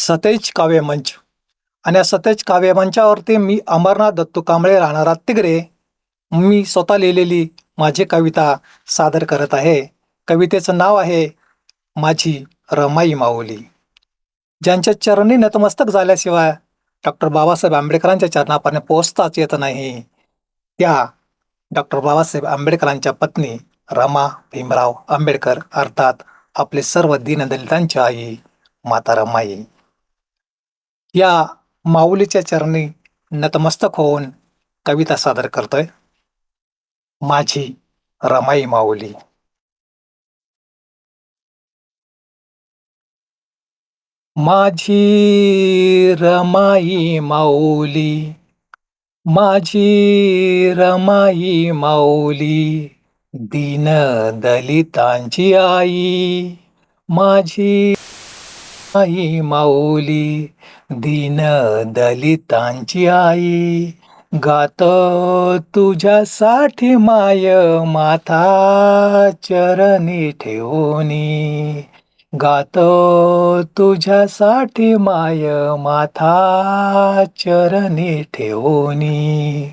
सतेज काव्यमंच आणि या सतेज काव्यमंचावरती मी अमरनाथ दत्तू कांबळे राहणारा तिगरे मी स्वतः लिहिलेली माझी कविता सादर करत आहे. कवितेचं नाव आहे माझी रमाई माऊली. ज्यांच्या चरणी नतमस्तक झाल्याशिवाय डॉक्टर बाबासाहेब आंबेडकरांच्या चरणापर्यंत पोहोचताच येत नाही त्या डॉक्टर बाबासाहेब आंबेडकरांच्या पत्नी रमा भीमराव आंबेडकर अर्थात आपले सर्व दीनदलितांची आई माता रमाई. या माऊलीच्या चरणी नतमस्तक होऊन कविता सादर करतोय. माझी रमाई माऊली. माझी रमाई माऊली माझी रमाई माऊली दीन दलितांची आई माझी आई माऊली दीन दलितांची आई. गात तुझ्यासाठी माय माथा चरणी ठेवणी गात तुझ्यासाठी माय माथा चरणी ठेवणी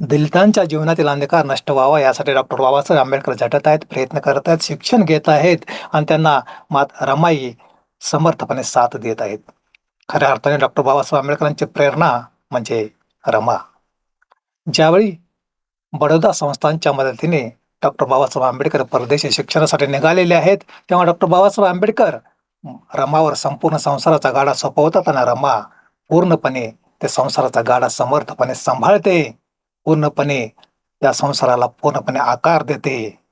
दलितांच्या जीवनातील अंधकार नष्ट व्हावा यासाठी डॉक्टर बाबासाहेब आंबेडकर झटत आहेत प्रयत्न करत आहेत शिक्षण घेत आहेत आणि त्यांना मात रमाई समर्थपणे साथ देत आहेत. खऱ्या अर्थाने डॉक्टर बाबासाहेब आंबेडकरांची प्रेरणा म्हणजे रमा. ज्यावेळी बडोदा संस्थांच्या मदतीने डॉक्टर बाबासाहेब आंबेडकर परदेशी शिक्षणासाठी निघालेले आहेत तेव्हा डॉक्टर बाबासाहेब आंबेडकर रमावर संपूर्ण संसाराचा गाडा सोपवतात आणि रमा पूर्णपणे त्या संसाराचा गाडा समर्थपणे सांभाळते पूर्णपणे त्या संसाराला पूर्णपणे आकार देते.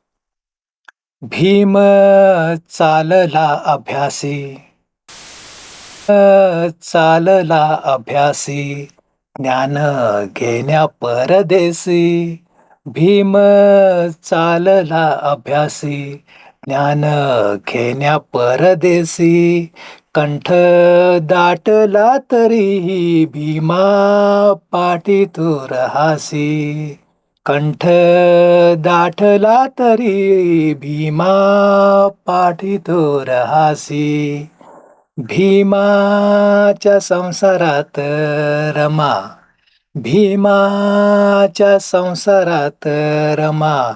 भीम चालला अभ्यासी. चालला अभ्यासी. ज्ञान घेण्या परदेशी भीम चालला अभ्यासी. ज्ञान घेण्या परदेशी कंठ दाटला तरीही भीमा पाठी तू रहासी कंठ दाठला तरी भीमा पाठीतो रहासी. भीमाच्या संसारात रमा. भीमाच्या संसारात रमा.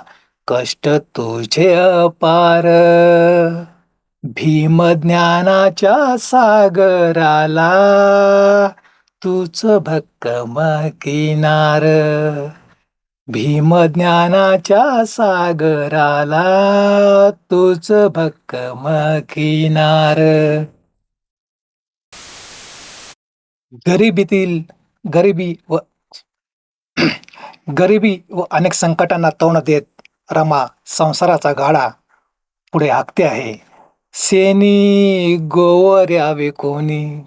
कष्ट तुझे अपार. भीम ज्ञानाच्या सागराला तूच भक्कम किनार. भीमज्ञानाच्या सागराला तूच भक्कम किनार गरिबीतील गरिबी व गरिबी व अनेक संकटांना तोंड देत रमा संसाराचा गाडा पुढे हाकते आहे. सेनी गोवर्या विकोनी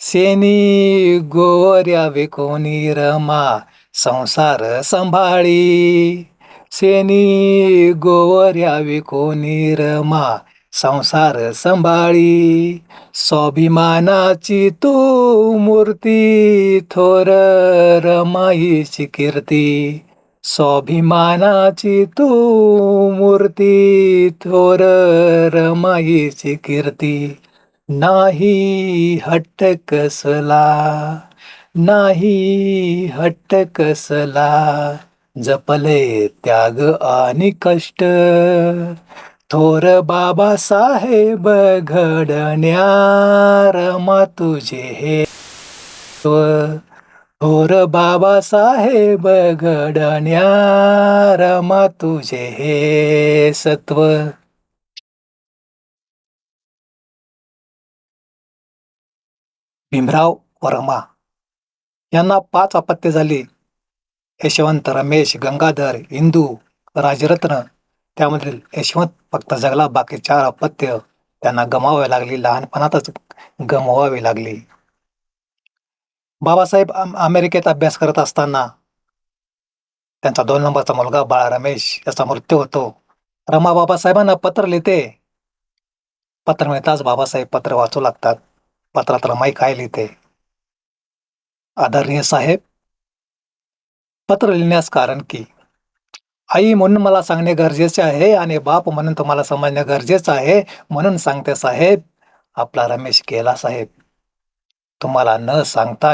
सेनी गोवर्या विकोनी रमा संसार सांभाळी. सेनी गोवर्या विकोनी रमा? संसार सांभाळी. स्वाभिमानाची तू मूर्ती थोर रमाईची कीर्ती स्वाभिमानाची तू मूर्ती थोर रमाईची कीर्ती नाही हट्ट कसला? नाही हट्ट कसला जपले त्याग आणि कष्ट. थोर बाबासाहेब घडण्या रमा तुझे हे थोर बाबासाहेब घडण्या रमा तुझे हे सत्व. भीमराव वर्मा यांना पाच अपत्य झाली. यशवंत रमेश गंगाधर इंदू राजरत्न. त्यामधील यशवंत फक्त जगला बाकी चार अपत्य त्यांना गमावावी लागली. लहानपणातच गमवावी लागली. बाबासाहेब अमेरिकेत अभ्यास करत असताना त्यांचा दोन नंबरचा मुलगा बाळा रमेश याचा मृत्यू होतो. रमा बाबासाहेबांना पत्र लिहिते. पत्र मिळताच बाबासाहेब पत्र वाचू लागतात. पत्रात रमाई काय लिहिते? आदरणीय साहेब पत्र लिहिण्यास कारण की आई म्हणून मला सांगणे गरजेचे आहे आणि बाप म्हणून तुम्हाला समजणे गरजेचं आहे म्हणून सांगते साहेब आपला रमेश गेला साहेब. तुम्हाला न सांगता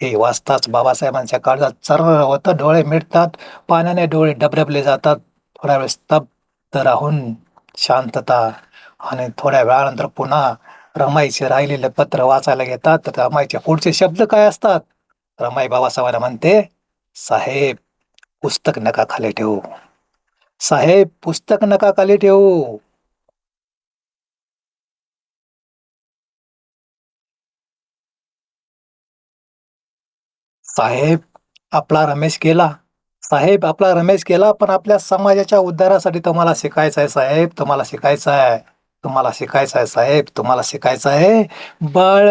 हे वाचताच बाबासाहेबांच्या काळजात चर्र होतं डोळे मिटतात पाण्याने डोळे डबडबले जातात. थोड्या वेळ स्तब्ध राहून शांतता आणि थोड्या वेळानंतर पुन्हा रमाईचे राहिलेले पत्र वाचायला घेतात. तर रमाईचे पुढचे शब्द काय असतात? रमाई बाबासाहेबांना म्हणते साहेब पुस्तक नका खाली ठेवू. साहेब पुस्तक नका खाली ठेवू. साहेब आपला रमेश गेला. साहेब आपला रमेश गेला पण आपल्या समाजाच्या उद्धारासाठी तुम्हाला शिकायचं आहे साहेब तुम्हाला शिकायचं आहे तुम्हाला शिकायचं आहे साहेब तुम्हाला शिकायचं आहे बाळ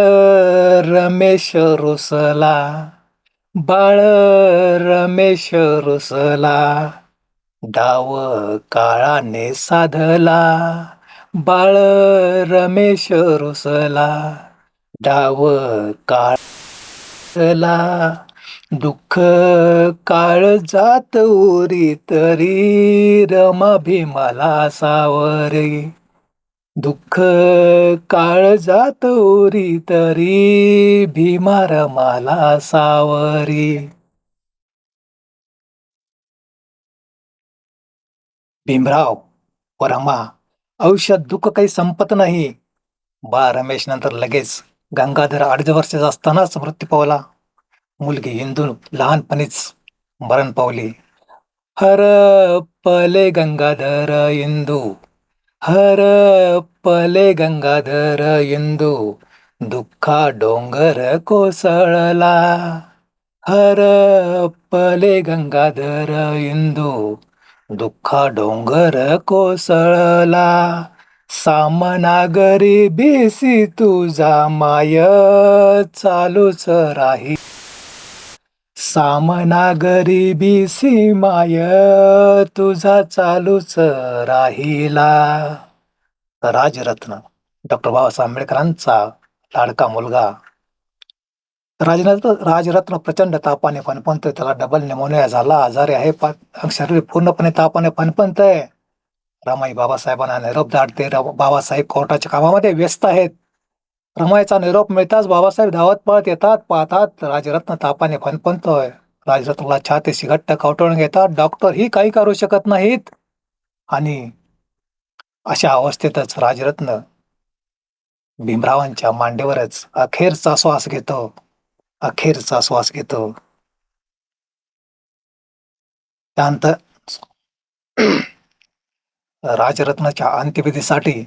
रमेश रुसला बाळ रमेश रुसला डाव काळाने साधला बाळ रमेश रुसला डाव काळला दुःख काळ जात उरी तरी रमा भीमाला सावरी. दुःख काळ जात तरी भीमार रमाला सावरी. भीमराव व रमा औषध दुःख काही संपत नाही. बा रमेश नंतर लगेच गंगाधर अडीच वर्षाचा असतानाच मृत्यू पावला. मुलगी हिंदू लहानपणीच मरण पावली. हर पले गंगाधर इंदू. हर पले गंगाधर इंदू दुःखा डोंगर कोसळला. हर पले गंगाधर इंदू दुःखा डोंगर कोसळला. सामनागरी बेसी तुझा माय चालूच राही. सामना गरिबी माय तुझा चालूच राहिला. राजरत्न डॉक्टर बाबासाहेब आंबेडकरांचा लाडका मुलगा. राजरत्न राजरत्न प्रचंड तापाने फणफणतोय त्याला डबल निमोनिया झाला आजारी आहे शरीर पूर्णपणे तापाने फणफणतंय रमाई बाबासाहेबांना निरोप दाटते बाबासाहेब कोर्टाच्या कामामध्ये व्यस्त आहेत. रमायचा निरोप मिळताच बाबासाहेब धावत पळत येतात पाहतात राजरत्न तापाने फणफणतोय. राजरत्नला छातीशी घट्ट कवटळून घेतात डॉक्टर ही काही करू शकत नाहीत. आणि अशा अवस्थेतच राजरत्न भीमरावांच्या मांडीवरच अखेरचा श्वास घेतो. अखेरचा श्वास घेतो. त्यानंतर राजरत्नाच्या अंत्यविधीसाठी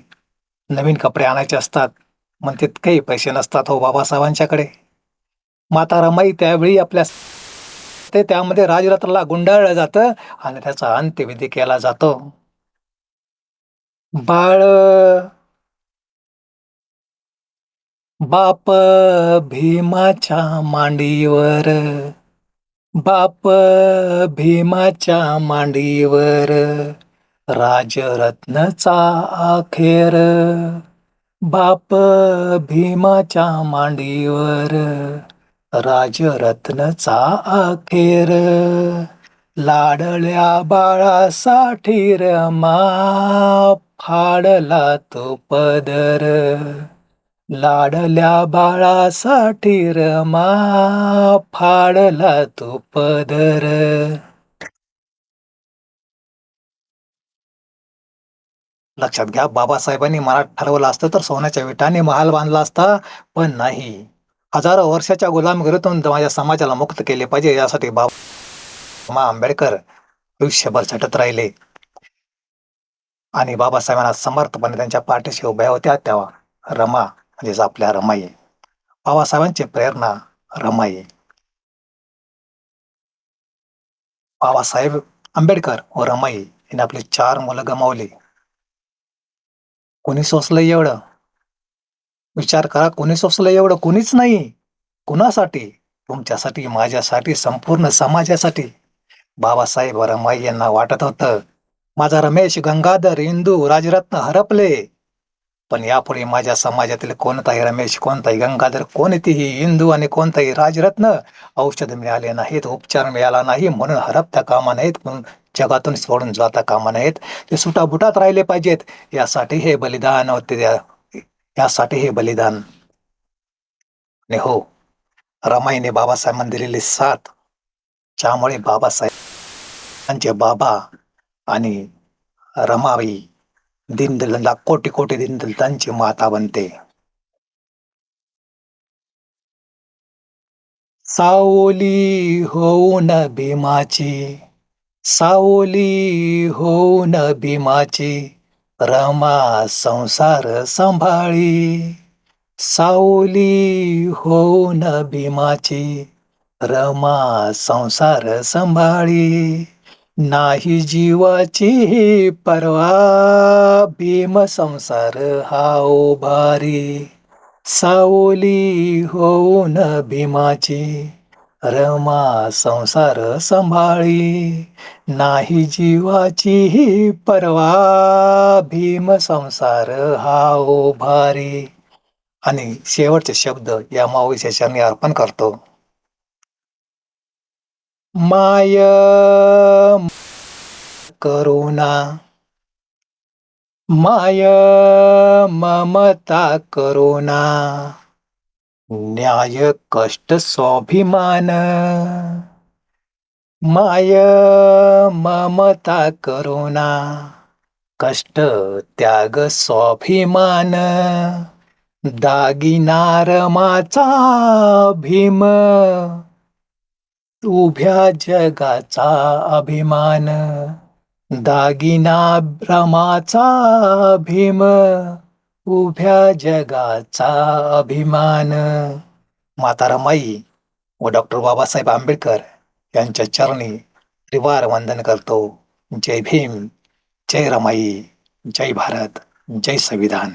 नवीन कपडे आणायचे असतात. मग काही पैसे नसतात हो बाबासाहेबांच्याकडे. माता रमाई त्यावेळी आपल्या ते त्यामध्ये राजरत्नाला गुंडाळलं जातं आणि त्याचा अंत्यविधी केला जातो. बाळ बाप भीमाच्या मांडीवर बाप भीमाच्या मांडीवर राजरत्नचा अखेर बाप भीमाच्या मांडीवर राजरत्नचा अखेर. लाडल्या बाळासाठी रमा फाडला तो पदर. लाडल्या बाळासाठी रमा फाडला तो पदर. लक्षात घ्या बाबासाहेबांनी मनात ठरवलं असतं तर सोन्याच्या विटाने महाल बांधला असता पण नाही. हजारो वर्षाच्या गुलामगिरीतून माझ्या समाजाला मुक्त केले पाहिजे यासाठी बाबा आंबेडकर आयुष्यभर झटत राहिले. आणि बाबासाहेबांना समर्थपणे त्यांच्या पाठीशी उभ्या होत्या तेव्हा रमा म्हणजेच आपल्या रमाई. बाबासाहेबांची प्रेरणा रमाई. बाबासाहेब आंबेडकर व रमाई यांनी आपली चार मुलं गमावली. कोणी सोसलंय एवढं? विचार करा कोणी सोसलंय एवढं? कोणीच नाही. कुणासाठी? तुमच्यासाठी माझ्यासाठी संपूर्ण समाजासाठी. बाबासाहेब रमाई यांना वाटत होतं माझा रमेश गंगाधर इंदू राजरत्न हरपले. पण यापुढे माझ्या समाजातील कोणताही रमेश कोणताही गंगाधर कोणतीही हिंदू आणि कोणताही राजरत्न औषध मिळाले नाहीत उपचार मिळाला नाही म्हणून हरपता कामा नाहीत म्हणून जगातून सोडून जाता कामा नाहीत ते सुटाबुटात राहिले पाहिजेत. यासाठी हे बलिदान होते. यासाठी हे बलिदान. आणि हो रमाईने बाबासाहेबांना दिलेली साथ ज्यामुळे बाबासाहेब त्यांचे बाबा आणि रमाबाई दीनदलितांना कोटी कोटी दीनदलितांची माता बनते. सावली होऊन भीमाची सावली होऊन भीमाची रमा संसार सांभाळी. सावली होऊन भीमाची रमा संसार सांभाळी. नाही जीवाची परवा भीम संसार हाओ भारी सावली होऊन भीमाची रमा संसार सांभाळी. नाही जीवाची परवा भीम संसार हाओ भारी आणि शेवटचे शब्द या माऊलीच्या अर्पण करतो. माय करुणा माय ममता करुणा न्याय कष्ट स्वाभिमान माय ममता करुणा कष्ट त्याग स्वाभिमान दागिनार माचा भीम उभ्या जगाचा अभिमान दागिना भ्रमाचा भीम उभ्या जगाचा अभिमान. माता रमाई व डॉक्टर बाबासाहेब आंबेडकर यांच्या चरणी त्रिवार वंदन करतो. जय भीम जय रमाई जय भारत जय संविधान.